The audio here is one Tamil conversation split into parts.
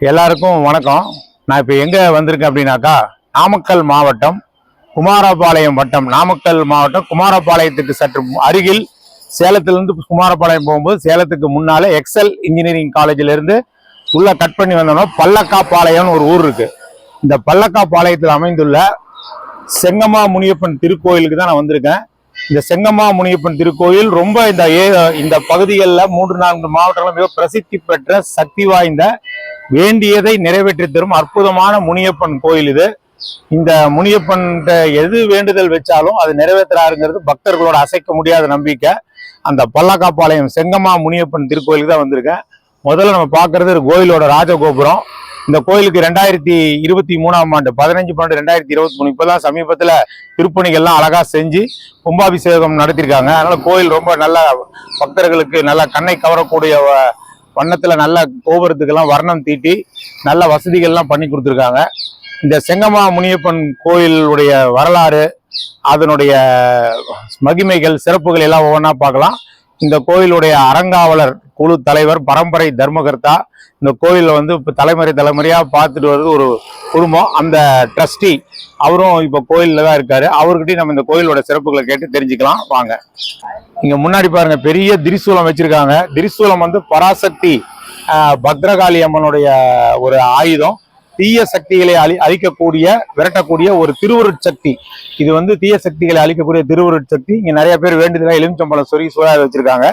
எல்லாருக்கும் வணக்கம். நான் இப்போ எங்கே வந்திருக்கேன் அப்படின்னாக்கா நாமக்கல் மாவட்டம் குமாரபாளையம் வட்டம். நாமக்கல் மாவட்டம் குமாரபாளையத்துக்கு சற்று அருகில் சேலத்திலிருந்து குமாரபாளையம் போகும்போது சேலத்துக்கு முன்னால் எக்ஸல் இன்ஜினியரிங் காலேஜிலேருந்து உள்ளே கட் பண்ணி வந்தோம்னா பல்லக்காப்பாளையம்னு ஒரு ஊர் இருக்குது இந்த பல்லக்காப்பாளையத்தில் அமைந்துள்ள செங்கம்மா முனியப்பன் திருக்கோயிலுக்கு தான் நான் வந்திருக்கேன். இந்த செங்கம்மா முனியப்பன் திருக்கோயில் ரொம்ப இந்த ஏ இந்த பகுதிகளில் மூன்று நான்கு மாவட்டங்களும் மிக பிரசித்தி பெற்ற சக்தி வாய்ந்த வேண்டியதை நிறைவேற்றி தரும் அற்புதமான முனியப்பன் கோயில் இது. இந்த முனியப்பன் எது வேண்டுதல் வச்சாலும் அது நிறைவேற்றுறாருங்கிறது பக்தர்களோட அசைக்க முடியாத நம்பிக்கை. அந்த பல்லக்காப்பாளையம் செங்கம்மா முனியப்பன் திருக்கோயிலுக்கு தான் வந்திருக்கேன். முதல்ல நம்ம பார்க்கறது ஒரு கோயிலோட ராஜகோபுரம். இந்த கோயிலுக்கு ரெண்டாயிரத்தி இருபத்தி மூணாம் ஆண்டு பதினஞ்சு பன்னெண்டு ரெண்டாயிரத்தி இருபத்தி மூணு இப்போதான் சமீபத்தில் திருப்பணிகள்லாம் அழகாக செஞ்சு கும்பாபிஷேகம் நடத்தியிருக்காங்க அதனால கோயில் ரொம்ப நல்ல பக்தர்களுக்கு நல்ல கண்ணை கவரக்கூடிய வண்ணத்துல நல்ல கோபுரத்துக்கெல்லாம் வர்ணம் தீட்டி நல்ல வசதிகள்லாம் பண்ணி கொடுத்துருக்காங்க. இந்த செங்கம்மா முனியப்பன் கோயிலுடைய வரலாறு அதனுடைய மகிமைகள் சிறப்புகள் எல்லாம் ஒவ்வொன்றா பார்க்கலாம். இந்த கோயிலுடைய அறங்காவலர் குழு தலைவர் பரம்பரை தர்மகர்த்தா இந்த கோயிலில் வந்து இப்போ தலைமுறை தலைமுறையாக பார்த்துட்டு வருது ஒரு குடும்பம் அந்த ட்ரஸ்டி அவரும் இப்போ கோயிலில் தான் இருக்காரு. அவர்கிட்டயும் நம்ம இந்த கோயிலோட சிறப்புகளை கேட்டு தெரிஞ்சுக்கலாம். வாங்க. இங்கே முன்னாடி பாருங்க பெரிய திரிசூலம் வச்சிருக்காங்க. திரிசூலம் வந்து பராசக்தி பத்ரகாளி அம்மனுடைய ஒரு ஆயுதம். தீய சக்திகளை அழி அழிக்கக்கூடிய விரட்டக்கூடிய ஒரு திருவுருட்சக்தி இது வந்து தீய சக்திகளை அழிக்கக்கூடிய திருவுருட்சக்தி இங்கே நிறைய பேர் வேண்டுதலா எலுமிச்சம்பழம் சொருகி சூழாத வச்சிருக்காங்க.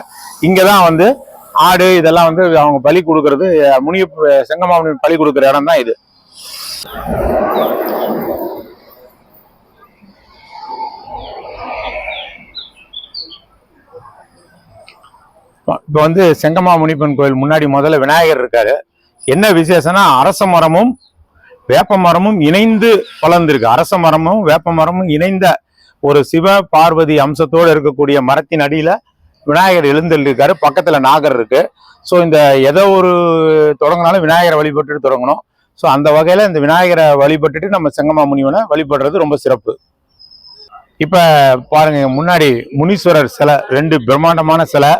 இங்கே தான் வந்து ஆடு இதெல்லாம் வந்து அவங்க பலி கொடுக்கறது முனிய செங்கமாமணி பலி கொடுக்குற இடம் தான் இது. இப்போ வந்து செங்கம்மா முனிப்பன் கோயில் முன்னாடி முதல்ல விநாயகர் இருக்காரு. என்ன விசேஷம்னா அரச மரமும் வேப்ப மரமும் இணைந்து வளர்ந்துருக்கு. அரச மரமும் வேப்ப மரமும் இணைந்த ஒரு சிவ பார்வதி அம்சத்தோடு இருக்கக்கூடிய மரத்தின் அடியில விநாயகர் எழுந்திருக்காரு. இருக்காரு பக்கத்துல நாகர் இருக்கு. ஸோ இந்த எதோ ஒரு தொடங்கினாலும் விநாயகரை வழிபட்டு தொடங்கணும். ஸோ அந்த வகையில் இந்த விநாயகரை வழிபட்டுட்டு நம்ம செங்கம்மா முனிவனை வழிபடுறது ரொம்ப சிறப்பு. இப்போ பாருங்க முன்னாடி முனீஸ்வரர் சிலை ரெண்டு பிரம்மாண்டமான சிலை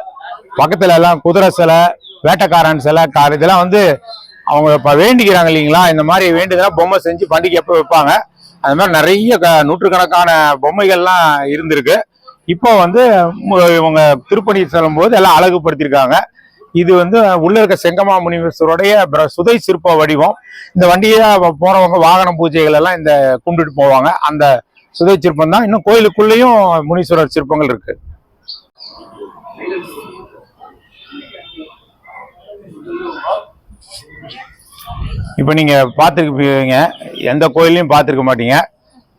பக்கத்துல எல்லாம் குதிரை சிலை வேட்டைக்காரன் சிலை கார் இதெல்லாம் வந்து அவங்க இப்போ வேண்டிக்கிறாங்க இல்லைங்களா? இந்த மாதிரி வேண்டியதுனா பொம்மை செஞ்சு பண்டிகை எப்போ வைப்பாங்க? அது மாதிரி நிறைய க- நூற்றுக்கணக்கான பொம்மைகள்லாம் இருந்திருக்கு. இப்போ வந்து இவங்க திருப்பணி செல்லும் போது எல்லாம் அழகுபடுத்தியிருக்காங்க. இது வந்து உள்ள இருக்க செங்கமா முனீஸ்வருடைய சுதை சிற்ப வடிவம். இந்த வண்டியை போறவங்க வாகன பூஜைகள் எல்லாம் இந்த கும்பிட்டுட்டு போவாங்க. அந்த சுதை சிற்பம் தான். இன்னும் கோயிலுக்குள்ளேயும் முனீஸ்வரர் சிற்பங்கள் இருக்கு. இப்போ நீங்கள் பார்த்துருப்பீங்க. எந்த கோயிலையும் பார்த்துருக்க மாட்டீங்க.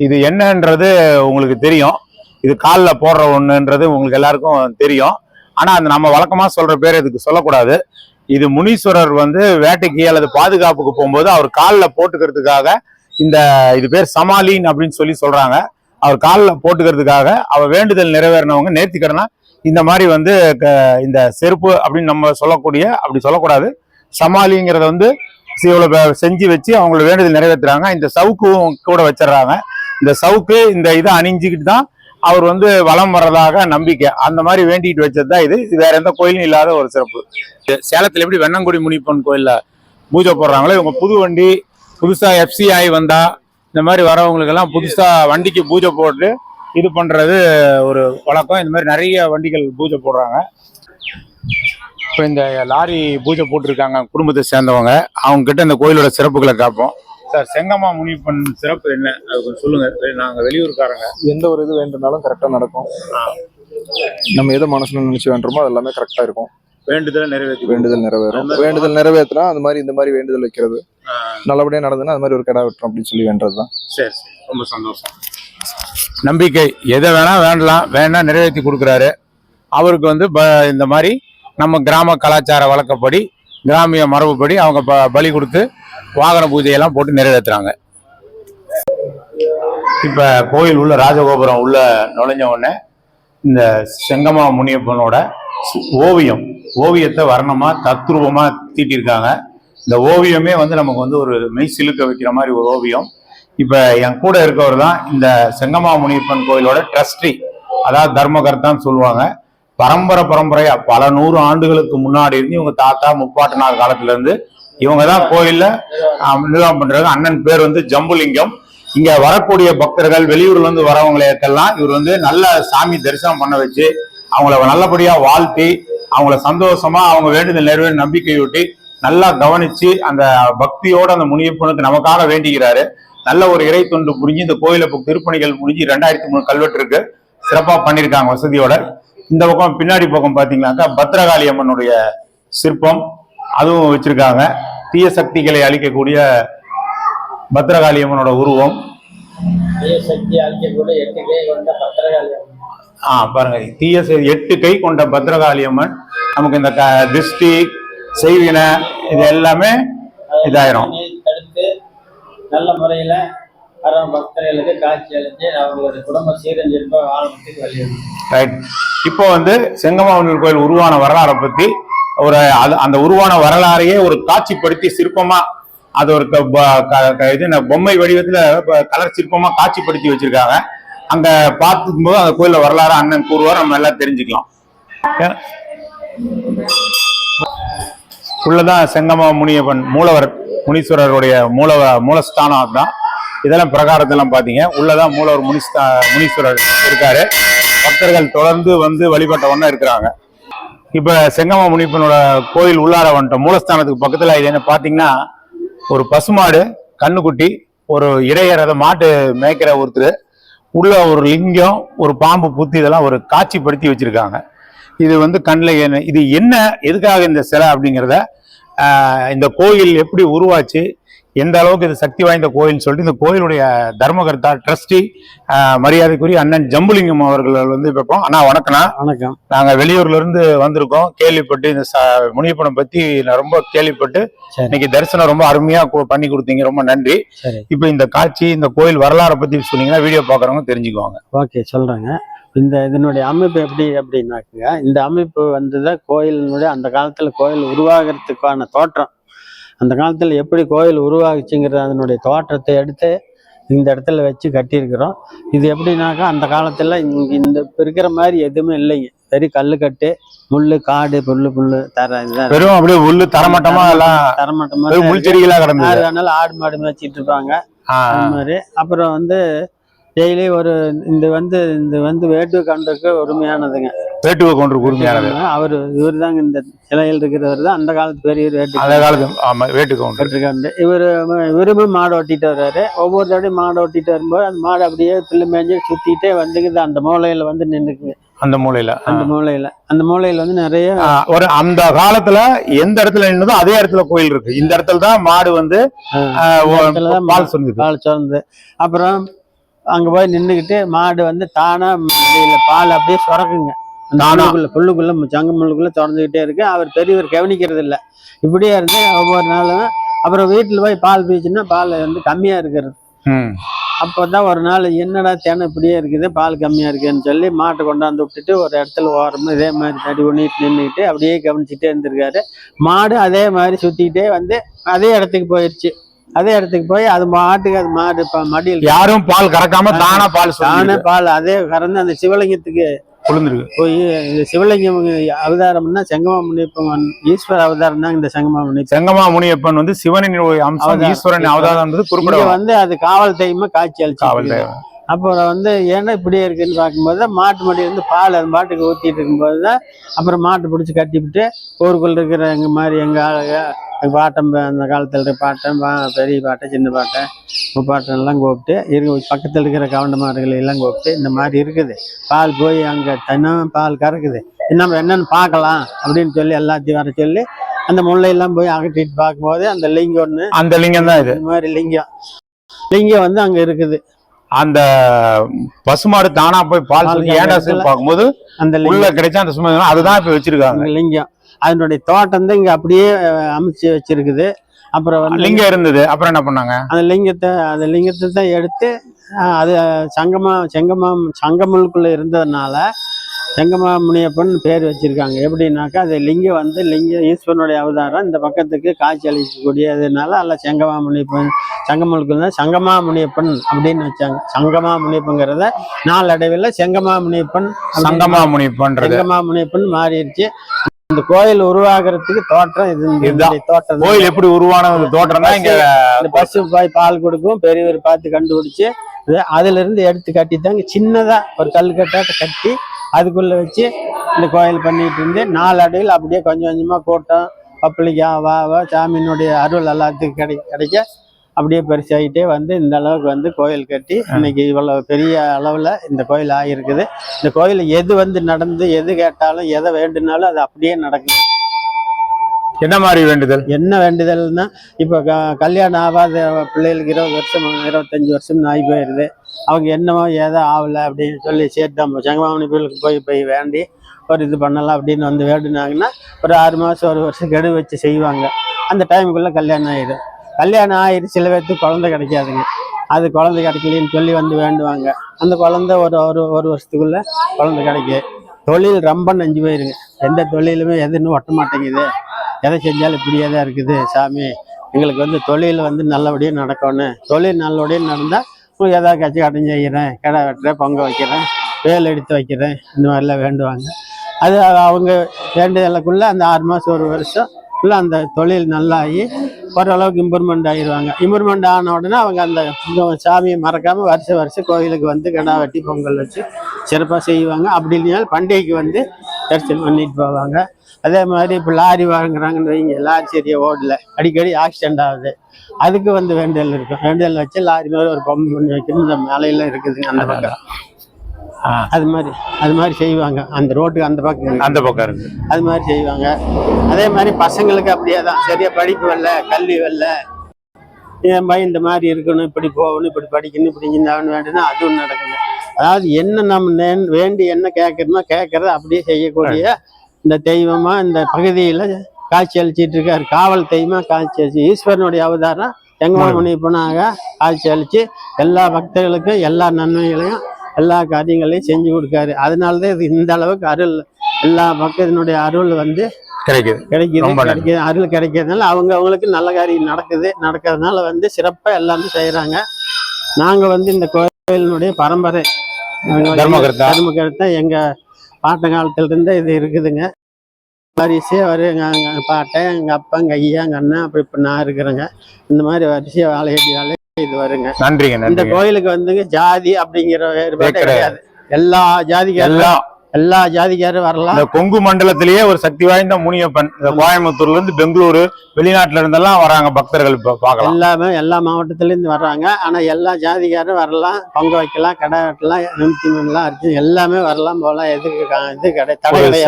இது என்னன்றது உங்களுக்கு தெரியும். இது காலில் போடுற ஒன்றுன்றது உங்களுக்கு எல்லாருக்கும் தெரியும். ஆனா அந்த நம்ம வழக்கமா சொல்ற பேர் இதுக்கு சொல்லக்கூடாது. இது முனீஸ்வரர் வந்து வேட்டைக்கு அல்லது பாதுகாப்புக்கு போகும்போது அவர் காலில் போட்டுக்கிறதுக்காக இந்த இது பேர் சமாலின் அப்படின்னு சொல்லி சொல்றாங்க. அவர் காலில் போட்டுக்கிறதுக்காக அவர் வேண்டுதல் நிறைவேறினவங்க நேர்த்திக்கடனா இந்த மாதிரி வந்து க- இந்த செருப்பு அப்படின்னு நம்ம சொல்லக்கூடிய அப்படி சொல்லக்கூடாது. சமாலிங்கிறத வந்து இவ்வளோ செஞ்சு வச்சு அவங்களோட வேண்டுதல் நிறைவேற்றுறாங்க இந்த சவுக்கும் கூட வச்சிடுறாங்க. இந்த சவுக்கு இந்த இதை அணிஞ்சுக்கிட்டு தான் அவர் வந்து வளம் வர்றதாக நம்பிக்கை. அந்த மாதிரி வேண்டிட்டு வச்சது தான் இது. இது வேற எந்த கோயிலும் இல்லாத ஒரு சிறப்பு. சேலத்தில் எப்படி வெண்ணங்குடி முனிப்பன் கோயிலில் பூஜை போடுறாங்களோ இவங்க புது வண்டி புதுசா எஃப்சிஐ வந்தா இந்த மாதிரி வரவங்களுக்கெல்லாம் புதுசாக வண்டிக்கு பூஜை போட்டு இது பண்ணுறது ஒரு வழக்கம். இந்த மாதிரி நிறைய வண்டிகள் பூஜை போடுறாங்க. இப்போ இந்த லாரி பூஜை போட்டிருக்காங்க குடும்பத்தை சேர்ந்தவங்க. அவங்க கிட்ட இந்த கோயிலோட சிறப்புகளை காப்போம். சார் செங்கம்மா முனிப்பன் சிறப்பு என்ன? அது கொஞ்சம் சொல்லுங்க. நாங்க வெளியூர்காரங்க. எந்த ஒரு இது வேண்டுனாலும் கரெக்டாக நடக்கும். நம்ம எதை மனசுல நினைச்சு வேண்டுமோ அது எல்லாமே கரெக்டா இருக்கும். வேண்டுதலை நிறைவேற்றி வேண்டுதல் நிறைவேறும். வேண்டுதல் நிறைவேற்றினா அந்த மாதிரி இந்த மாதிரி வேண்டுதல் வைக்கிறது. நல்லபடியா நடந்ததுன்னா அது மாதிரி ஒரு கடை வெட்டுறோம் அப்படின்னு சொல்லி வேண்டதுதான் சரி சரி. ரொம்ப சந்தோஷம். நம்பிக்கை. எதை வேணா வேண்டலாம். வேணா நிறைவேற்றி கொடுக்குறாரு. அவருக்கு வந்து ப- இந்த மாதிரி நம்ம கிராம கலாச்சார வழக்கப்படி கிராமிய மரபுப்படி அவங்க ப- பலி கொடுத்து வாகன பூஜையெல்லாம் போட்டு நிறைவேற்றுறாங்க இப்ப கோயில் உள்ள ராஜகோபுரம் உள்ள நுழைஞ்ச உடனே இந்த செங்கமா முனியப்பனோட ஓவியம் ஓவியத்தை வர்ணமா தத்ரூபமா தீட்டியிருக்காங்க. இந்த ஓவியமே வந்து நமக்கு வந்து ஒரு மெய் சிலுக்க வைக்கிற மாதிரி ஒரு ஓவியம். இப்ப என் கூட இருக்கவர் தான் இந்த செங்கமா முனியப்பன் கோயிலோட ட்ரஸ்டி அதாவது தர்மகர்த்தான்னு சொல்லுவாங்க. பரம்பரை பரம்பரையா பல நூறு ஆண்டுகளுக்கு முன்னாடி இருந்து இவங்க தாத்தா முப்பாட்டனார் காலத்துல இருந்து இவங்க தான் கோயில்ல நிர்வாகம் பண்றாங்க அண்ணன் பேர் வந்து ஜம்புலிங்கம். இங்க வரக்கூடிய பக்தர்கள் வெளியூர்ல இருந்து வரவங்களுக்கெல்லாம் இவர் வந்து நல்ல சாமி தரிசனம் பண்ண வச்சு அவங்கள நல்லபடியா வாழ்த்தி அவங்கள சந்தோஷமா அவங்க வேண்டுதல் நிறைவேற நம்பிக்கையூட்டி நல்லா கவனிச்சு அந்த பக்தியோட அந்த முனியப்பனுக்கு நமக்காக வேண்டிக்கிறாரு. நல்ல ஒரு இறை தொண்டு புரிஞ்சு இந்த கோயில இப்போ திருப்பணிகள் முடிஞ்சு ரெண்டாயிரத்தி மூணு கல்வெட்டுக்கு சிறப்பாக சிறப்பா பண்ணியிருக்காங்க வசதியோட. இந்த பக்கம் பின்னாடி பக்கம் பாத்தீங்கன்னாக்கா பத்ரகாளி அம்மனுடைய சிற்பம் அதுவும் வச்சிருக்காங்க. தீய சக்திகளை அழிக்கக்கூடிய பத்ரகாளி அம்மனோட உருவம். தீய சக்தி அழிக்கக்கூடிய எட்டு கை கொண்ட பத்திரகாளி ஆ பாருங்க. தீய எட்டு கை கொண்ட பத்ரகாளி அம்மன் நமக்கு இந்த திருஷ்டி செய்வினை இது எல்லாமே இதாயிரும். தடுத்து நல்ல முறையில வர பக்தர்களுக்கு காட்சி அளித்து அவங்களுடைய குடும்ப சீரஞ்சிருப்ப வாழ்வதற்கு வழிவகுக்கும். ரைட். இப்போ வந்து செங்கமாவனூர் கோயில் உருவான வரலாறை பத்தி ஒரு அந்த உருவான வரலாறையே ஒரு காட்சிப்படுத்தி சிற்பமா அது ஒரு ப- க- இது பொம்மை வடிவத்துல கலர் சிற்பமா காட்சிப்படுத்தி வச்சிருக்காங்க. அங்க பார்க்கும் போது அந்த கோயில வரலாறு அண்ணன் கூறுவார் நம்ம எல்லாம் தெரிஞ்சுக்கலாம். உள்ளதான் செங்கம முனியப்பன் மூலவர் முனீஸ்வரருடைய மூல மூலஸ்தானம் தான் இதெல்லாம் பிரகாரத்தெல்லாம் பாத்தீங்க உள்ளதான் மூலவர் முனிஸ்தா முனீஸ்வரர் இருக்காரு. பக்தர்கள் தொடர்ந்து வந்து வழிபட்ட இருக்கிறாங்க. இப்ப செங்கம முனிப்பனோட கோயில் உள்ளார வந்துட்டோம். மூலஸ்தானத்துக்கு பக்கத்துல இது என்ன பாத்தீங்கன்னா ஒரு பசுமாடு கண்ணுக்குட்டி ஒரு இடையறத மாட்டு மேய்க்கிற ஒருத்தர் உள்ள ஒரு லிங்கம் ஒரு பாம்பு புத்தி இதெல்லாம் ஒரு காட்சிப்படுத்தி வச்சிருக்காங்க. இது வந்து கண்ணில் என்ன இது என்ன எதுக்காக இந்த சிலை அப்படிங்கிறத இந்த கோயில் எப்படி உருவாச்சு எந்த அளவுக்கு இது சக்தி வாய்ந்த கோயில்னு சொல்லிட்டு இந்த கோயிலுடைய தர்மகர்த்தா ட்ரஸ்டி மரியாதைக்குரிய அண்ணன் ஜம்புலிங்கம் அவர்கள் வந்து இப்போ அண்ணா வணக்கண்ணா வணக்கம். நாங்க வெளியூர்ல இருந்து வந்திருக்கோம். கேள்விப்பட்டு இந்த ச- முனியப்பனை பத்தி நான் ரொம்ப கேள்விப்பட்டு இன்னைக்கு தரிசனம் ரொம்ப அருமையா கு- பண்ணி கொடுத்தீங்க. ரொம்ப நன்றி. இப்போ இந்த காட்சி இந்த கோயில் வரலாறை பத்தி சொன்னீங்கன்னா வீடியோ பாக்குறவங்க தெரிஞ்சுக்குவாங்க. ஓகே சொல்றேங்க. இந்த இதனுடைய அமைப்பு எப்படி அப்படின்னாக்குங்க இந்த அமைப்பு வந்தது கோயிலினுடைய அந்த காலத்துல கோயில் உருவாகிறதுக்கான தோற்றம். அந்த காலத்துல எப்படி கோயில் உருவாகுச்சுங்கிற அதனுடைய தோற்றத்தை எடுத்து இந்த இடத்துல வச்சு கட்டியிருக்கிறோம். இது எப்படின்னாக்கா அந்த காலத்துல இங்க இந்த இப்ப இருக்கிற மாதிரி எதுவுமே இல்லைங்க. வெறும் கல்லுக்கட்டு முள்ளு காடு புல்லு புல்லு தர இதுதான். வெறும் அப்படியே உள்ளு தரமட்டமா எல்லாம் தரமட்டமா முள் செடிகளா கிடந்தது. யாரு வேணாலும் ஆடு மாடு மேய்ச்சிட்டு இருப்பாங்க. அது மாதிரி. அப்புறம் வந்து டெய்லி ஒரு இந்த வந்து இந்த வந்து வேட்டு கண்டுக்கு உரிமையானதுங்க. வேட்டுவ கொண்டு உரிமையானது அவர் இவர் தாங்க இந்த சிலையில் இருக்கிறவர் தான். அந்த காலத்து பெரிய வேட்டு அந்த காலத்து ஆமா வேட்டு கவுண்டர் கண்டு. இவர் இவருமே மாடு ஓட்டிட்டு வர்றாரு. ஒவ்வொரு தடையும் மாடு ஓட்டிட்டு வரும்போது அந்த மாடு அப்படியே பில்லு மேய்ஞ்சி சுத்திட்டே வந்துக்குது. அந்த மூலையில வந்து நின்றுக்குங்க அந்த மூலையில. அந்த மூலையில. அந்த மூலையில வந்து நிறைய ஒரு அந்த காலத்துல எந்த இடத்துல நின்னதோ அதே இடத்துல கோயில் இருக்கு. இந்த இடத்துல தான் மாடு வந்து பால் சொன்னது பால் சுரந்து அப்புறம் அங்க போய் நின்றுக்கிட்டு மாடு வந்து தானா பால் அப்படியே சுரக்குங்க. தானா? புல்லுக்குள்ள புல்லுக்குள்ள சங்க முள்ளுக்குள்ள திறந்துகிட்டே இருக்கு. அவர் பெரியவர் கவனிக்கிறது இல்ல இப்படியே இருந்து ஒவ்வொரு நாளும் அப்புறம் வீட்டுல போய் பால் பீச்சுன்னா பால் வந்து கம்மியா இருக்கிறது. அப்பதான் ஒரு நாள் என்னடா தேனை இப்படியே இருக்குது பால் கம்மியா இருக்குன்னு சொல்லி மாட்டை கொண்டாந்து விட்டுட்டு ஒரு இடத்துல ஓரமா இதே மாதிரி தடி ஒண்ணிட்டு நின்றுக்கிட்டு அப்படியே கவனிச்சுட்டே இருந்திருக்காரு. மாடு அதே மாதிரி சுத்திக்கிட்டே வந்து அதே இடத்துக்கு போயிடுச்சு அதே இடத்துக்கு போய் அது மாட்டுக்கு அது மாடு மடியில் யாரும் பால் கறக்காம தானா பால் தானே பால் அதே கறந்து அந்த சிவலிங்கத்துக்கு குளிர்ந்துருக்கு போய் இந்த சிவலிங்கம் அவதாரம்னா செங்கமா முனியப்பன் ஈஸ்வர அவதாரம் தான் இந்த செங்கமா முனியப்பன் செங்கமா முனியப்பன் வந்து சிவனின் அம்சம். ஈஸ்வரன் அவதாரம் இங்க குறிப்பிட வந்து அது காவல் தெய்வமா காட்சி காவல் அளிச்சு தேவை அப்புறம் வந்து ஏன்னா இப்படியே இருக்குன்னு பார்க்கும்போது தான் மாட்டு மடி வந்து பால் அது மாட்டுக்கு ஊற்றிட்டு இருக்கும்போது தான் அப்புறம் மாட்டு பிடிச்சி கட்டிவிட்டு ஊருக்குள்ள இருக்கிற எங்கள் மாதிரி எங்கள் ஆளுங்க எங்கள் பாட்டன் ப- அந்த காலத்தில் இருக்கிற பாட்டன் பா- பெரிய பாட்டன் சின்ன முப்பாட்டன் எல்லாம் கூப்பிட்டு இருக்கு பக்கத்தில் இருக்கிற கவுண்டமார்களை எல்லாம் கூப்பிட்டு இந்த மாதிரி இருக்குது. பால் போய் அங்கே தினம் பால் கறக்குது. நம்ம என்னன்னு பார்க்கலாம் அப்படின்னு சொல்லி எல்லாத்தையும் வர சொல்லி அந்த முல்லையெல்லாம் போய் அகட்டிட்டு பார்க்கும்போது அந்த லிங்கம் ஒன்று அந்த லிங்கம் தான் இது. இந்த மாதிரி லிங்கம். லிங்கம் வந்து அங்கே இருக்குது. அந்த பசுமாடு தானா போய் பால் சொல்லி பார்க்கும்போது அந்த லிங்கம். உள்ள கிடைச்சா அந்த சும்மா அதுதான் இப்ப வச்சிருக்காங்க. லிங்கம். அதனுடைய தோட்டம் தான் இங்க அப்படியே அமைச்சு வச்சிருக்குது. அப்புறம் லிங்கம் இருந்தது. அப்புறம் என்ன பண்ணாங்க? அந்த லிங்கத்தை அந்த லிங்கத்தை தான் எடுத்து அது சங்கமா செங்கமா சங்கமுழுக்குள்ள இருந்ததுனால செங்கமா முனியப்பன் பேர் வச்சிருக்காங்க. எப்படின்னாக்கா அது லிங்கம் வந்து லிங்க ஈஸ்வரனுடைய அவதாரம். இந்த பக்கத்துக்கு காட்சி அளிக்கக்கூடியதுனால அல்ல செங்கமா முனியப்பன் சங்கமுழுக்குள்ள சங்கமா முனியப்பன் அப்படின்னு வச்சாங்க. சங்கமா முனியப்பங்கிறத நாளடைவில் செங்கமா முனியப்பன் சங்கமா முனியப்பன்றது செங்கமா முனியப்பன் மாறிடுச்சு. இந்த கோயில் உருவாகிறதுக்கு தோற்றம் இது. தோட்டம் தான். கோயில் எப்படி உருவான தோற்றம் தான் இங்க பசு போய் பால் கொடுக்கும். பெரியவர் பார்த்து கண்டுபிடிச்சு அதுல இருந்து எடுத்து கட்டித்தாங்க. சின்னதா ஒரு கல் கட்டாட்ட கட்டி அதுக்குள்ள வச்சு இந்த கோயில் பண்ணிட்டு இருந்து நாலு அடையில் அப்படியே கொஞ்சம் கொஞ்சமா கூட்டம் பப்ளிக்கா வா வா சாமியினுடைய அருள் எல்லாத்துக்கும் கிடை கிடைக்க அப்படியே பெருசாகிட்டே வந்து இந்த அளவுக்கு வந்து கோயில் கட்டி இன்னைக்கு இவ்வளவு பெரிய அளவுல இந்த கோயில் ஆகியிருக்குது. இந்த கோயில் எது வந்து நடந்து எது கேட்டாலும் எதை வேண்டுனாலும் அது அப்படியே நடக்குது. என்ன மாதிரி வேண்டுதல்? என்ன வேண்டுதல்னா இப்போ க கல்யாணம் ஆகாத பிள்ளைகளுக்கு இருபது வருஷம் இருபத்தஞ்சி வருஷம் ஆகி போயிடுது அவங்க என்னமோ ஏதோ ஆகலை அப்படின்னு சொல்லி சேர்த்தாம செங்கமாமணி கோயிலுக்கு போய் போய் வேண்டி ஒரு இது பண்ணலாம் அப்படின்னு வந்து வேண்டுனாங்கன்னா ஒரு ஆறு மாதம் ஒரு வருஷம் கெடு வச்சு செய்வாங்க. அந்த டைமுக்குள்ளே கல்யாணம் ஆயிடும் கல்யாணம் ஆயிடுச்சு சில பேர்த்துக்கு குழந்தை கிடைக்காதுங்க. அது குழந்தை கிடைக்கலன்னு சொல்லி வந்து வேண்டுவாங்க. அந்த குழந்தை ஒரு ஒரு ஒரு வருஷத்துக்குள்ள குழந்தை கிடைக்கும் தொழில் ரொம்ப நஞ்சு போயிருங்க. எந்த தொழிலுமே எதுன்னு ஒட்ட மாட்டேங்குது. எதை செஞ்சாலும் இப்படியே தான் இருக்குது சாமி. எங்களுக்கு வந்து தொழில் வந்து நல்லபடியாக நடக்கணும். தொழில் நல்லபடியாக நடந்தால் ஏதாவது கட்சி கட்டம் செய்கிறேன் கடை வெட்டுறேன் பொங்க வைக்கிறேன் வேல் எடுத்து வைக்கிறேன் இந்த மாதிரிலாம் வேண்டுவாங்க. அது அவங்க வேண்டியதுக்குள்ளே அந்த ஆறு மாதம் ஒரு வருஷம் ஃபுல்லாக அந்த தொழில் நல்லாகி ஓரளவுக்கு இம்ப்ரூவ்மெண்ட் ஆகிடுவாங்க. இம்ப்ரூவ்மெண்ட் ஆன உடனே அவங்க அந்த சாமியை மறக்காமல் வருஷம் வருஷம் கோயிலுக்கு வந்து கிடா வெட்டி பொங்கல் வச்சு சிறப்பாக செய்வாங்க. அப்படி இல்லைனாலும் பண்டிகைக்கு வந்து தரிசனம் பண்ணிட்டு போவாங்க. அதே மாதிரி இப்போ லாரி வாங்குறாங்கன்னு வைங்க லாரி சரியா ஓடல. அடிக்கடி ஆக்சிடென்ட் ஆகுது. அதுக்கு வந்து வேண்டுதல் இருக்கும். வேண்டுதல் வச்சு லாரி மேலே ஒரு பம்பு பண்ணி வைக்கணும். இந்த மேலையில இருக்குதுங்க அந்த பக்கம். அது மாதிரி அது மாதிரி செய்வாங்க. அந்த ரோட்டுக்கு அந்த பக்கம். அந்த பக்கம் இருக்கு. அது மாதிரி செய்வாங்க. அதே மாதிரி பசங்களுக்கு அப்படியே தான். சரியா படிப்பு வரல கல்வி வரல. என் பையன் இந்த மாதிரி இருக்கணும் இப்படி போகணும் இப்படி படிக்கணும் இப்படி இருந்தாகணும் வேண்டும்னா அதுவும் நடக்குது அதாவது என்ன நம்ம வேண்டி என்ன கேட்கணுமோ கேட்கறத அப்படியே செய்யக்கூடிய இந்த தெய்வமா இந்த பகுதியில் காட்சி அளிச்சிட்டு இருக்காரு காவல் தெய்வமா காட்சி அளிச்சு ஈஸ்வரனுடைய அவதாரம் எங்கமணி போனாங்க காட்சி அளிச்சு எல்லா பக்தர்களுக்கும் எல்லா நன்மைகளையும் எல்லா காரியங்களையும் செஞ்சு கொடுக்காரு. அதனால தான் இது இந்த அளவுக்கு அருள் எல்லா பக்தனுடைய அருள் வந்து கிடைக்குது. கிடைக்குது. கிடைக்குது அருள் கிடைக்கிறதுனால அவங்க அவங்களுக்கு நல்ல காரியம் நடக்குது. நடக்கிறதுனால வந்து சிறப்பா எல்லாமே செய்யறாங்க நாங்க வந்து இந்த கோயிலினுடைய பரம்பரை தர்மகர்த்தா. தர்மகர்த்தா எங்க பாட்ட காலத்துல இருந்தே இது இருக்குதுங்க. வரிசையா வரும் எங்க எங்க பாட்டன் எங்க அப்பா எங்க ஐயா எங்க அண்ணன் அப்படி இப்ப நான் இருக்கிறேங்க. இந்த மாதிரி வரிசையா வாழையடி வாழை இது வருங்க. நன்றிங்க இந்த கோயிலுக்கு வந்துங்க ஜாதி அப்படிங்கிற வேறுபாடு கிடையாது. எல்லா ஜாதிக்காரும் எல்லாம் எல்லா ஜாதிக்காரும் வரலாம். இந்த கொங்கு மண்டலத்திலேயே ஒரு சக்தி வாய்ந்த முனியப்பன். இந்த கோயம்புத்தூர்ல இருந்து பெங்களூரு வெளிநாட்டுல இருந்தெல்லாம் வராங்க பக்தர்கள் இப்ப பார்க்கலாம். எல்லாமே எல்லா மாவட்டத்துல இருந்து வர்றாங்க. ஆனா எல்லா ஜாதிக்காரும் வரலாம். பொங்க வைக்கலாம் கடை வெட்டலாம் நிமித்தி மீன்லாம் அரிசி எல்லாமே வரலாம் போகலாம் எதுக்கு இது கிடையாது.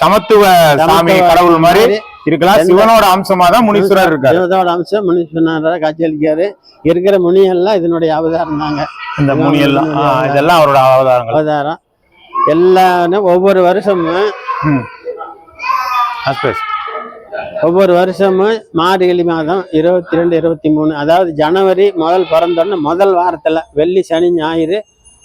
சமத்துவ சாமி கடவுள் மாதிரி இருக்கலாம். சிவனோட அம்சமா தான் முனீஸ்வரர் இருக்காரு. சிவத்தோட அம்சம் முனீஸ்வரனாரா காட்சியளிக்காரு இருக்கிற முனியெல்லாம் இதனுடைய அவதாரம் தாங்க. இந்த முனி எல்லாம் ஆ, இதெல்லாம் அவரோட அவதாரங்கள். அவதாரம். எல்லாமே ஒவ்வொரு வருஷமும். ஒவ்வொரு வருஷமும் மார்கழி மாதம் இருபத்தி ரெண்டு இருபத்தி மூணு அதாவது ஜனவரி முதல் பிறந்தோடனே முதல் வாரத்துல வெள்ளி சனி ஞாயிறு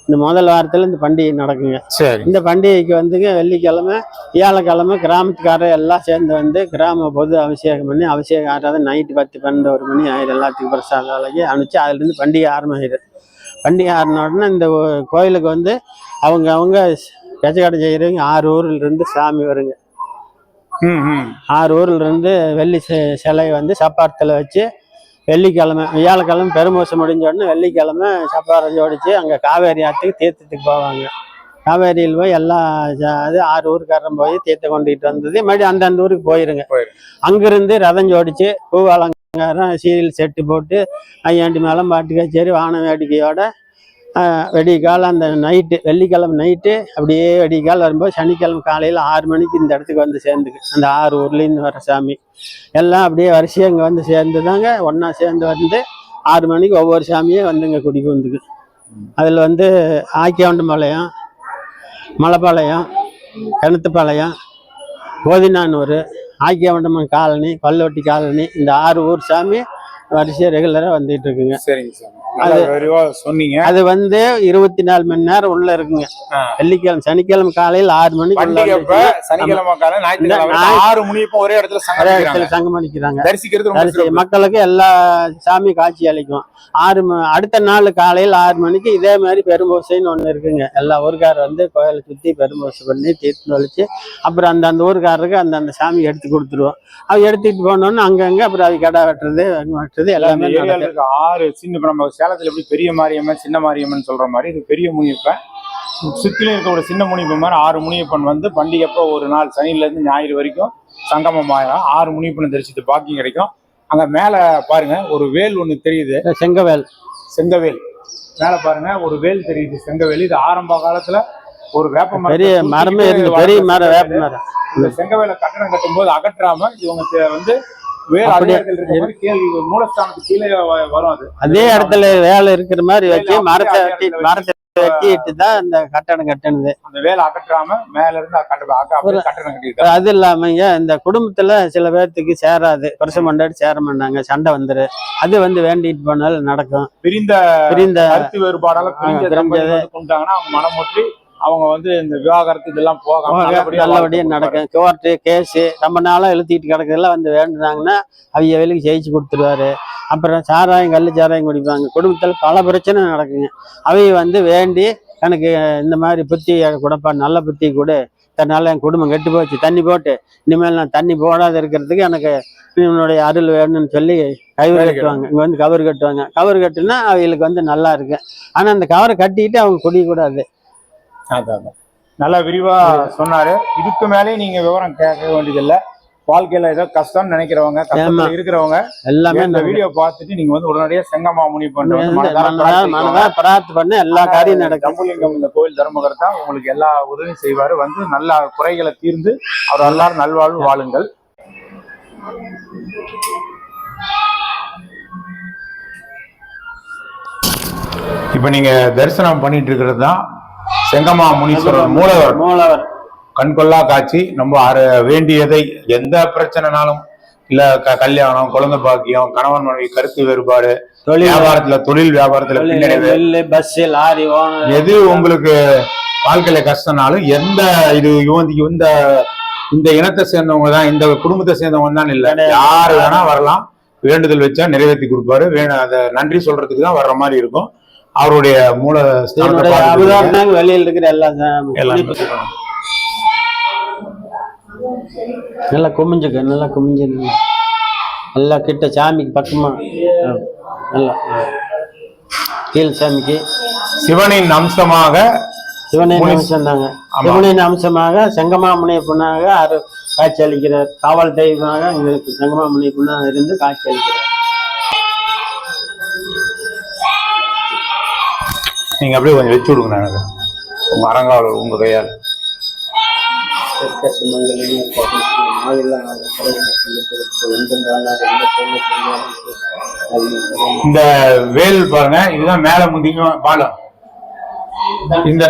இந்த முதல் வாரத்துல இந்த பண்டிகை நடக்குங்க. சரி. இந்த பண்டிகைக்கு வந்துங்க வெள்ளிக்கிழமை வியாழக்கிழமை கிராமத்துக்காரர் எல்லாம் சேர்ந்து வந்து கிராம பொது அபிஷேகம் பண்ணி அபிஷேகம் ஆடுறது நைட்டு பத்து பன்னெண்டு ஒரு மணி ஆயிரம் எல்லாத்துக்கும் பிரசாத வேலைக்கு அனுப்பிச்சு அதுலேருந்து பண்டிகை ஆரம்பிச்சிடும் பண்டிகை ஆறின உடனே இந்த கோயிலுக்கு வந்து அவங்க அவங்க கச்சக்கடை செய்கிறவங்க ஆறு ஊர்ல இருந்து சாமி வருங்க. ஆறு ஊர்ல இருந்து வெள்ளி சிலை வந்து சப்பாரத்தில் வச்சு வெள்ளிக்கிழமை வியாழக்கிழமை பெருமோசம் முடிஞ்ச உடனே வெள்ளிக்கிழமை சப்பாரம் ஜோடிச்சு அங்கே காவேரி ஆற்றுக்கு தீர்த்தத்துக்கு போவாங்க காவேரியில் போய் எல்லா இது ஆறு ஊருக்காரரும் போய் தீர்த்தம் கொண்டுகிட்டு வந்தது மறுபடியும் அந்தந்த ஊருக்கு போயிருங்க. அங்கிருந்து ரதம் ஜோடிச்சு பூவாலங்காரம் சீரியல் செட்டு போட்டு ஐயாண்டி மேளம் பாட்டு கச்சேரி வான வேடிக்கையோட வெடிக்கால் அந்த நைட்டு வெள்ளிக்கிழமை நைட்டு அப்படியே வெடிக்கால் வரும்போது சனிக்கிழமை காலையில் ஆறு மணிக்கு இந்த இடத்துக்கு வந்து சேர்ந்துக்கு. அந்த ஆறு ஊர்லேருந்து வர சாமி. எல்லாம் அப்படியே வரிசையாக இங்கே வந்து சேர்ந்து தாங்க ஒன்றா சேர்ந்து வந்து ஆறு மணிக்கு ஒவ்வொரு சாமியே வந்துங்க குடிக்கு வந்துக்கு. அதில் வந்து ஆக்கியாண்டம்பாளையம் மலைப்பாளையம் கிணத்துப்பாளையம் கோதினானூர் ஆக்கியாவண்டம்மன் காலனி பல்லவட்டி காலனி இந்த ஆறு ஊர் சாமி வரிசையாக ரெகுலராக வந்துகிட்ருக்குங்க இருக்குங்க. சரிங்க சார் சொன்னீங்க. அது வந்து இருபத்தி நாலு மணி நேரம் உள்ள இருக்குங்க. வெள்ளிக்கிழமை சனிக்கிழமை காலையில் ஆறு மணிக்கு. சனிக்கிழமை ஆறு மணி ஒரே இடத்துல ஒரே இடத்துல சங்கம் அடிக்கிறாங்க. மக்களுக்கு எல்லா சாமி காட்சி அளிக்கும். ஆறு அடுத்த நாள் காலையில் ஆறு மணிக்கு இதே மாதிரி பெரும்பூசைன்னு ஒன்று இருக்குங்க. எல்லா ஊருக்காரர் வந்து கோயிலை சுற்றி பெரும்பூசை பண்ணி தீர்த்து வலிச்சு அப்புறம் அந்த அந்த ஊருக்காரருக்கு அந்த அந்த சாமி எடுத்து கொடுத்துருவோம். அது எடுத்துட்டு போனோன்னு அங்கங்க அப்புறம் அது கடை வெட்டுறது வெட்டுறது எல்லாமே ஆறு சின்ன நம்ம சேலத்துல எப்படி பெரிய மாரியம்மன் சின்ன மாரியம்மன் சொல்ற மாதிரி இது பெரிய முனியப்பன் சுத்திலும் இருக்க ஒரு சின்ன முனியப்பன் மாதிரி ஆறு முனியப்பன் வந்து பண்டிகைப்போ ஒரு நாள் சனில இருந்து ஞாயிறு வரைக்கும் சங்கமம் ஆயிரும் ஆறு முனியப்பனை தரிசித்து பாக்கியம் கிடைக்கும். அங்க மேல பாருங்க ஒரு வேல் ஒண்ணு தெரியுது. செங்கவேல். செங்கவேல். மேல பாருங்க ஒரு வேல் தெரியுது செங்கவேல். இது ஆரம்ப காலத்துல ஒரு வேப்ப பெரிய மரமே இருந்து பெரிய மரம் வேப்ப. மரம். இந்த செங்கவேல கட்டடம் கட்டும்போது அகற்றாம இவங்க வந்து அது. இடத்துல வேலை இருக்கிற மாதிரி வச்சு மரத்தை வெட்டி மரத்தை வெட்டிட்டு தான் இந்த கட்டடம் கட்டினது. அந்த வேலை அகற்றாம மேல இருந்து கட்ட அக- அப்படியே கட்டடம் கட்டியிருக்காங்க அது இல்லாமங்க இந்த குடும்பத்துல சில பேர்த்துக்கு சேராது. புருஷன் கொண்டாடி சேர மாட்டாங்க சண்டை வந்துரு. அது வந்து வேண்டிட்டு போனாலும் நடக்கும். பிரிந்த பிரிந்த கருத்து வேறுபாடால பிரிஞ்ச பிரிஞ்சது. தம்பதிகள் வந்து கொண்டாங்கன்னா அவங்க மனமொற்றி அவங்க வந்து இந்த விவாகரத்து இதெல்லாம் போகாம போக நல்லபடியா நடக்கும் கோர்ட்டு கேஸு ரொம்ப நாளா இழுத்திட்டு கிடக்கிறதெல்லாம் வந்து வேண்டுனாங்கன்னா அவங்க வேலைக்கு ஜெயிச்சு கொடுத்துருவாரு. அப்புறம் சாராயம் கள்ளு சாராயம் குடிப்பாங்க. குடும்பத்தில் பல பிரச்சனை நடக்குங்க. அவங்க வந்து வேண்டி எனக்கு இந்த மாதிரி புத்தி கொடுப்பா நல்ல புத்தி கொடு. இதனால என் குடும்பம் கெட்டு போச்சு. தண்ணி போட்டு. இனிமேல் நான் தண்ணி போடாத இருக்கிறதுக்கு எனக்கு உன்னுடைய அருள் வேணும்னு சொல்லி கயிறு கட்டுவாங்க. இங்க வந்து கவர் கட்டுவாங்க. கவர் கட்டுனா அவங்களுக்கு வந்து நல்லா இருக்கு. ஆனா அந்த கவரை கட்டிட்டு அவங்க குடிக்கக்கூடாது. அதான். நல்லா விரிவா சொன்னாரு இதுக்கு மேலே நீங்க விவரம் கேட்க வேண்டியதில்ல வாழ்க்கையில ஏதோ கஷ்டம்னு நினைக்கிறவங்க கஷ்டத்துல. இருக்கிறவங்க எல்லாமே இந்த. வீடியோ பார்த்துட்டு நீங்க வந்து உடனடியா செங்கம்மா முனி பண்ண பிரார்த்தனை பண்ண எல்லா காரியம் நடக்கும் ஜம்புலிங்கம் இந்த கோயில் தர்மகர்த்தா உங்களுக்கு எல்லா உதவியும் செய்வாரு வந்து நல்ல குறைகளை தீர்ந்து அவர் எல்லாரும் நல்வாழ்வு வாழுங்கள் இப்ப நீங்க தரிசனம் பண்ணிட்டு இருக்கிறது தான் செங்கம்மா முனீஸ்வரர் மூலவர். மூலவர். கண்கொள்ளா காட்சி நம்ம வேண்டியதை எந்த பிரச்சனைனாலும் இல்ல கல்யாணம் குழந்தை பாக்கியம் கணவன் மனைவி கருத்து வேறுபாடு தொழில் வியாபாரத்துல தொழில் வியாபாரத்துல பின்னடைவு. பஸ் லாரி எது உங்களுக்கு வாழ்க்கையில கஷ்டம்னாலும் எந்த இது இந்த இந்த இனத்தை சேர்ந்தவங்க தான் இந்த குடும்பத்தை சேர்ந்தவங்க தான் இல்ல. யாரு வேணா வரலாம். வேண்டுதல் வச்சா நிறைவேற்றி கொடுப்பாரு. வேண அதை நன்றி சொல்றதுக்கு தான் வர்ற மாதிரி இருக்கும். அவருடைய மூல வெளியில இருக்கிற எல்லாம். நல்லா குமிஞ்சுக்க நல்லா குமிஞ்சு நில்லு. கிட்ட சாமிக்கு பக்கமா. நல்லா. கீழ் சாமிக்கு. சிவனின் அம்சமாக சிவனின் அம்சம் தாங்க. சிவனின் அம்சமாக செங்கமாமுனை பொண்ணாக அரு காட்சி அளிக்கிறார். காவல் தெய்வமாக எங்களுக்கு செங்கமாமுனை பொண்ணாக இருந்து காட்சி அளிக்கிறார். நீங்க அப்படியே கொஞ்சம் வச்சு விடுங்க எனக்கு உங்க அரங்காவலர் உங்க கையால். இந்த வேல் பாருங்க இதுதான் மேல முந்தியும் பாலம். இந்த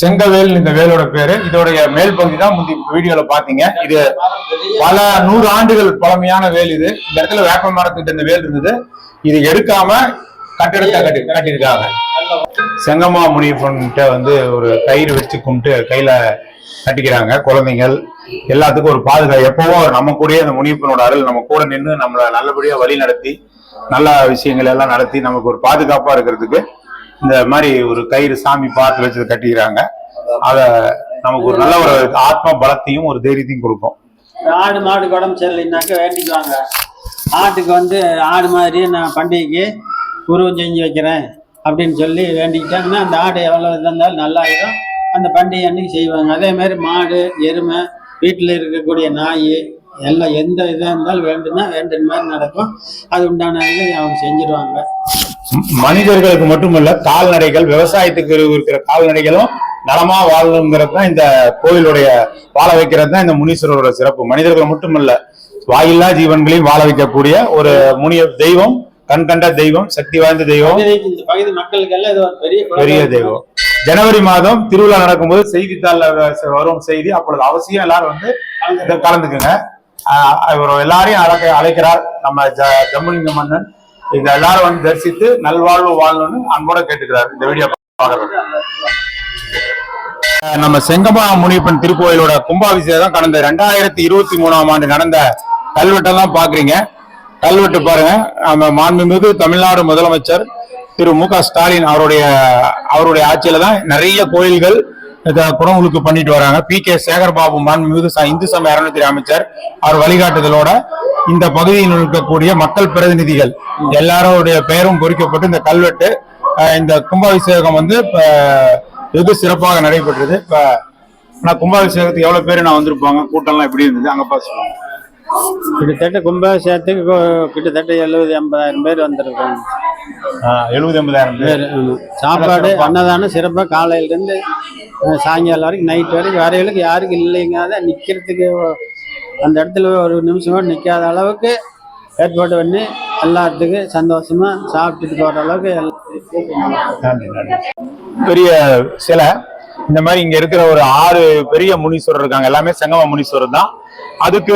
செங்கவேல் இந்த வேலோட பேரு. இதோடைய மேல் பகுதி தான் முந்தி வீடியோல பாத்தீங்க இது பல நூறு ஆண்டுகள் பழமையான வேல் இது. இந்த இடத்துல வேப்ப மரத்துக்கிட்ட இந்த வேல் இருந்தது. இது எடுக்காம கட்டிடத்தை கட்டி கட்டியிருக்காங்க. செங்கம்மா முனியப்பன்கிட்ட வந்து ஒரு கயிறு வச்சு கும்பிட்டு கையில கட்டிக்கிறாங்க குழந்தைகள். எல்லாத்துக்கும் ஒரு பாதுகாப்பு. எப்பவும் நம்ம கூடயே அந்த முனியப்பனோட அருள் நம்ம கூட நின்று நம்மளை நல்லபடியா வழி நடத்தி நல்ல விஷயங்கள் எல்லாம் நடத்தி நமக்கு ஒரு பாதுகாப்பா இருக்கிறதுக்கு இந்த மாதிரி ஒரு கயிறு சாமி பார்த்து வச்சு கட்டிக்கிறாங்க. அத நமக்கு ஒரு நல்ல ஒரு ஆத்ம பலத்தையும் ஒரு தைரியத்தையும் கொடுக்கும். ஆடு மாடு உடம்பு சரியில்லைனாக்க வேண்டிக்குவாங்க. ஆட்டுக்கு வந்து ஆடு மாதிரி நான் பண்டிகைக்கு உருவம் செஞ்சு வைக்கிறேன் அப்படின்னு சொல்லி வேண்டிக்கிட்டாங்கன்னா அந்த ஆடு எவ்வளோ இருந்தாலும் நல்லாயிடும். அந்த பண்டிகை அன்னைக்கு செய்வாங்க. அதே மாதிரி மாடு எருமை வீட்டில் இருக்கக்கூடிய நாய் எல்லாம் எந்த இதாக இருந்தாலும் வேண்டுனா வேண்டின மாதிரி நடக்கும். அது உண்டான அவங்க செஞ்சிருவாங்க. மனிதர்களுக்கு மட்டுமல்ல கால்நடைகள் விவசாயத்துக்கு இருக்கிற கால்நடைகளும் நலமா வாழணுங்கிறது தான் இந்த கோயிலுடைய வாழ வைக்கிறது தான் இந்த முனீஸ்வரோட சிறப்பு. மனிதர்கள் மட்டுமல்ல வாயில்லா ஜீவன்களையும் வாழ வைக்கக்கூடிய ஒரு முனிய தெய்வம் கண் கண்ட தெய்வம் சக்தி வாய்ந்த தெய்வம். இந்த பகுதி பெரிய பெரிய. தெய்வம். ஜனவரி மாதம் திருவிழா நடக்கும்போது செய்தித்தாள்ல வ- வரும் செய்தி. அப்பொழுது அவசியம் எல்லாரும் வந்து கலந்துக்குங்க. இவர் எல்லாரையும் அழைக்க அழைக்கிறார் நம்ம ஜ- ஜம்புலிங்க மன்னன். இந்த எல்லாரும் வந்து தரிசித்து நல்வாழ்வு வாழணும்னு அன்போட கேட்டுக்கிறார். இந்த வீடியோ நம்ம செங்கமா முனியப்பன் திருக்கோயிலோட கும்பாபிஷேகம் கடந்த ரெண்டாயிரத்தி இருபத்தி மூணாம் ஆண்டு நடந்த கல்வெட்டை தான் பாக்குறீங்க கல்வெட்டு பாருங்க. நம்ம மாண்புமிகு தமிழ்நாடு முதலமைச்சர் திரு மு க ஸ்டாலின் அவருடைய அவருடைய ஆட்சியில தான் நிறைய கோயில்கள் இத குடமுழுக்கு பண்ணிட்டு வராங்க. பி கே சேகர்பாபு மாண்புமிகு ச- இந்து சமய அறநிலையத்துறை அமைச்சர் அவர் வழிகாட்டுதலோட இந்த பகுதியில் இருக்கக்கூடிய மக்கள் பிரதிநிதிகள் எல்லாருடைய பெயரும் பொறிக்கப்பட்டு இந்த கல்வெட்டு இந்த கும்பாபிஷேகம் வந்து இப்போ வெகு சிறப்பாக நடைபெற்றது. இப்ப ஆனால் கும்பாபிஷேகத்துக்கு எவ்வளவு பேர் நான் வந்திருப்பாங்க? கூட்டம்லாம் எப்படி இருந்தது? அங்க பார்த்து கிட்டத்தட்ட கும்பாபிஷேகத்துக்கு கிட்டத்தட்ட எழுபது எண்பதாயிரம் பேர் வந்திருக்காங்க. எழுபது எண்பதாயிரம் பேர். சாப்பாடு அன்னதானம் சிறப்பாக காலையிலேருந்து சாயங்காலம் வரைக்கும் நைட் வரைக்கும் வரையிலுக்கு யாருக்கும் இல்லைங்க அதான் நிற்கிறதுக்கு அந்த இடத்துல ஒரு நிமிஷம் கூட நிற்காத அளவுக்கு ஏற்பாடு பண்ணி எல்லாத்துக்கும் சந்தோஷமா சாப்பிட்டுட்டு போகிற அளவுக்கு. பெரிய சிலை. இந்த மாதிரி இங்க இருக்கிற ஒரு ஆறு பெரிய முனீஸ்வரர் இருக்காங்க. எல்லாமே சங்கம முனீஸ்வரர் தான். அதுக்கு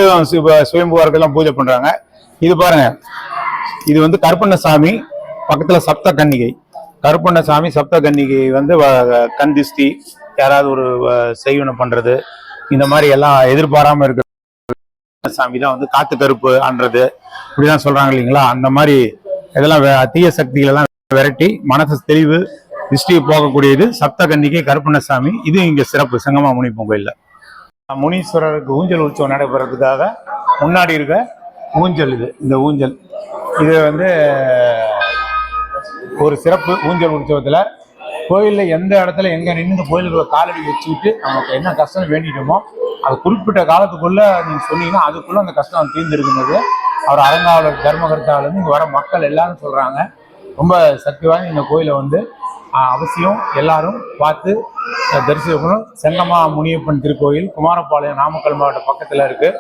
சுயம்புவார்கள்லாம் பூஜை பண்றாங்க. இது பாருங்க. இது வந்து கருப்பண்ணசாமி பக்கத்துல சப்த கன்னிகை கருப்பண்ணசாமி சப்த கன்னிகை வந்து வ- யாராவது ஒரு செய்வனம் செய்வனை பண்றது. இந்த மாதிரி எல்லாம் எதிர்பாராம இருக்கிற சாமி தான் வந்து காத்து கருப்பு ஆன்றது இப்படிதான் சொல்றாங்க இல்லைங்களா? அந்த மாதிரி இதெல்லாம் தீய சக்திகள் எல்லாம் விரட்டி மனசு தெளிவு திருஷ்டி போகக்கூடியது சப்த கன்னிகை கருப்பண்ணசாமி. இது இங்க சிறப்பு. செங்கமா முனிப்பன் கோயில்ல. முனீஸ்வரருக்கு ஊஞ்சல் உற்சவம் நடைபெறதுக்காக முன்னாடி இருக்க ஊஞ்சல் இது இந்த ஊஞ்சல். இது வந்து ஒரு சிறப்பு ஊஞ்சல் உற்சவத்தில். கோயிலில் எந்த இடத்துல எங்கே நின்று கோயிலுக்குள்ள காலடி வச்சுக்கிட்டு நமக்கு என்ன கஷ்டம் வேண்டிட்டோமோ அது குறிப்பிட்ட காலத்துக்குள்ளே நீங்கள் சொன்னீங்கன்னா அதுக்குள்ளே அந்த கஷ்டம் தீர்ந்துருக்குங்கிறது அவர் அரங்காவலர் தர்மகர்த்தாவிலேருந்து இங்கே வர மக்கள் எல்லாரும் சொல்கிறாங்க ரொம்ப சக்தி வாய்ந்த இந்த கோயிலை வந்து அவசியம். எல்லாரும் பார்த்து தரிசிக்கணும். செங்கமா முனியப்பன் திருக்கோயில் குமாரபாளையம் நாமக்கல் மாவட்ட பக்கத்தில் இருக்கு.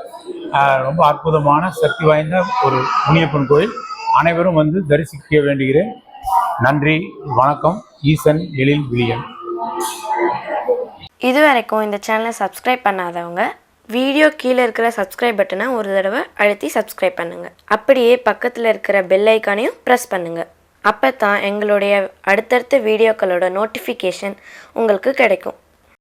ரொம்ப அற்புதமான சக்தி வாய்ந்த ஒரு முனியப்பன் கோயில். அனைவரும் வந்து தரிசிக்க வேண்டுகிறேன். நன்றி வணக்கம். ஈசன் எழில் விலியன் இது வரைக்கும் இந்த சேனலை சப்ஸ்கிரைப் பண்ணாதவங்க வீடியோ கீழே இருக்கிற சப்ஸ்கிரைப் பட்டனை ஒரு தடவை அழுத்தி சப்ஸ்கிரைப் பண்ணுங்கள் அப்படியே பக்கத்தில் இருக்கிற பெல் ஐக்கானையும் ப்ரெஸ் பண்ணுங்கள் அப்போ தான் எங்களுடைய அடுத்தடுத்த வீடியோக்களோட நோட்டிஃபிகேஷன் உங்களுக்கு கிடைக்கும்.